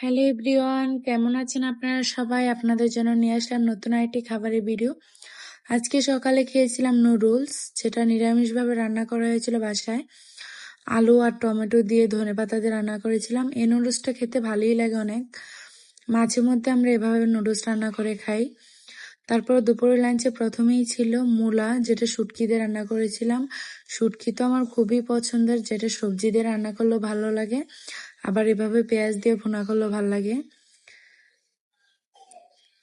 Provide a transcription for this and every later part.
Hello everyone, কেমন আছেন আপনারা সবাই? আপনাদের জন্য নিয়ে আসলাম নতুন আরেকটি খাবারের ভিডিও। আজকে সকালে খেয়েছিলাম নুডলস যেটা নিরামিষভাবে রান্না করা হয়েছিল বাসায়। আলু আর টমেটো দিয়ে ধনে পাতা দিয়ে রান্না করেছিলাম। এই নুডলসটা খেতে ভালোই লাগে অনেক। মাঝে মধ্যে আমরা এভাবে নুডলস রান্না করে খাই। তারপর দুপুরের লাঞ্চে প্রথমেই ছিল মূলা, যেটা শুটকি দিয়ে রান্না করেছিলাম। শুটকি তো আমার খুবই পছন্দের, যেটা সবজি দিয়ে রান্না করলেও ভালো লাগে। আবার এভাবে পেঁয়াজ দিয়ে ভুনা করলেও ভালো লাগে।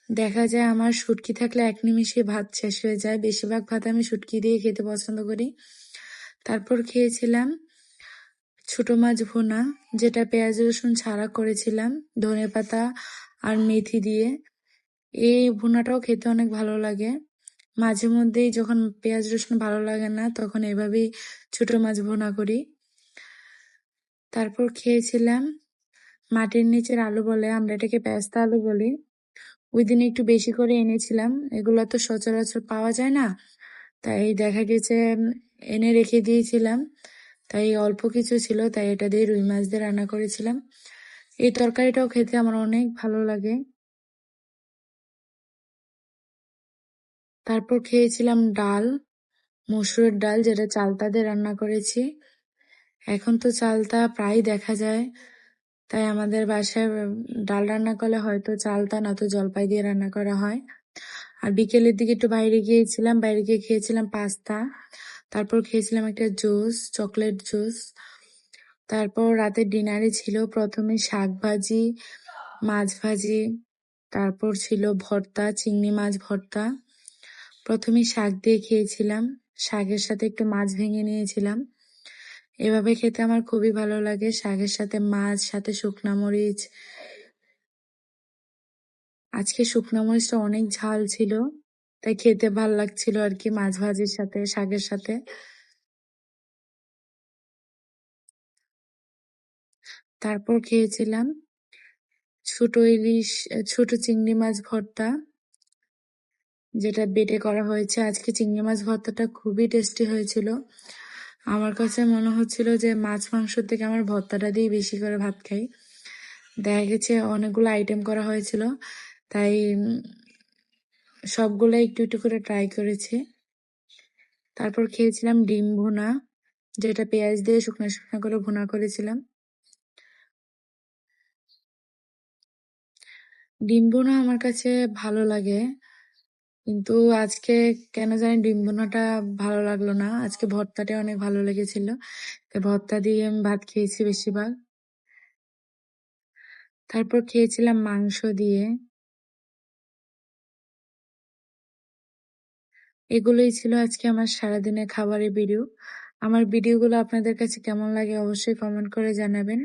দেখা যায় আমার শুটকি থাকলে এক নিমিষে ভাত শেষ হয়ে যায়। বেশিরভাগ ভাত আমি শুটকি দিয়ে খেতে পছন্দ করি। তারপর খেয়েছিলাম ছোট মাছ ভুনা, যেটা পেঁয়াজ, রসুন ছাড়া করেছিলাম, ধনে পাতা আর মেথি দিয়ে। এই ভুনাটাও খেতে অনেক ভালো লাগে। মাঝে মধ্যেই যখন পেঁয়াজ, রসুন ভালো লাগে না, তখন এভাবেই ছোট মাছ ভুনা করি। তারপর খেয়েছিলাম। মাটির নিচের আলু বলে, আমরা এটাকে পেস্তা আলু বলি। ওই দিন একটু বেশি করে এনেছিলাম। এগুলো তো সচরাচর পাওয়া যায় না। তাই দেখা গেছে এনে রেখে দিয়েছিলাম। তাই অল্প কিছু ছিল, তাই এটা দিয়ে রুই মাছ দিয়ে রান্না করেছিলাম। এই তরকারিটাও খেতে আমার অনেক ভালো লাগে। তারপর খেয়েছিলাম ডাল, মসুরের ডাল, যেটা চালতা দিয়ে রান্না করেছি। এখন তো চালতা প্রায় দেখা যায়। তাই আমাদের বাসায় ডাল রান্না করলে হয়তো চালতা না তো জলপাই দিয়ে রান্না করা হয়। আর বিকেলের দিকে একটু বাইরে গিয়েছিলাম, বাইরে গিয়ে খেয়েছিলাম পাস্তা। তারপর খেয়েছিলাম একটা জুস, চকলেট জুস। তারপর রাতের ডিনারে ছিল প্রথমে শাক ভাজি, মাছ ভাজি। তারপর ছিল ভর্তা, চিংড়ি মাছ ভর্তা। প্রথমে শাক দিয়ে খেয়েছিলাম। শাকের সাথে একটু মাছ ভেঙে নিয়েছিলাম। এভাবে খেতে আমার খুবই ভালো লাগে। শাকের সাথে মাছ, সাথে শুকনা মরিচ। আজকে শুকনা মরিচটা অনেক ঝাল ছিল, তাই খেতে ভালো লাগছিল আর কি মাছ ভাজির সাথে, শাকের সাথে। তারপর খেয়েছিলাম ছোট ইলিশ, ছোট চিংড়ি মাছ ভর্তা, যেটা বেটে করা হয়েছে। আজকে চিংড়ি মাছ ভর্তাটা খুবই টেস্টি হয়েছিল। আমার কাছে মনে হচ্ছিল যে মাছ মাংস থেকে আমার ভর্তাটা দিয়ে বেশি করে ভাত খাই। দেখা গেছে অনেকগুলো আইটেম করা হয়েছিল, তাই সবগুলো একটু একটু করে ট্রাই করেছি। তারপর খেয়েছিলাম ডিম ভুনা, যেটা পেঁয়াজ দিয়ে শুকনো শুকনো করে ভুনা করেছিলাম। ডিম ভুনা আমার কাছে ভালো লাগে। কিন্তু আজকে কেন জানি ডিম ভালো লাগল না। আজকে ভর্তাটা অনেক ভালো লেগেছিল। ভর্তা দিয়ে আমি ভাত খেয়েছি বেশিরভাগ। তারপর খেয়েছিলাম মাংস দিয়ে। এগুলোই ছিল আজকে আমার সারাদিনের খাবারের ভিডিও। আমার ভিডিওগুলো আপনাদের কাছে কেমন লাগে অবশ্যই কমেন্ট করে জানাবেন।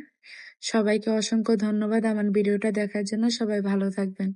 সবাইকে অসংখ্য ধন্যবাদ আমার ভিডিওটা দেখার জন্য। সবাই ভালো থাকবেন।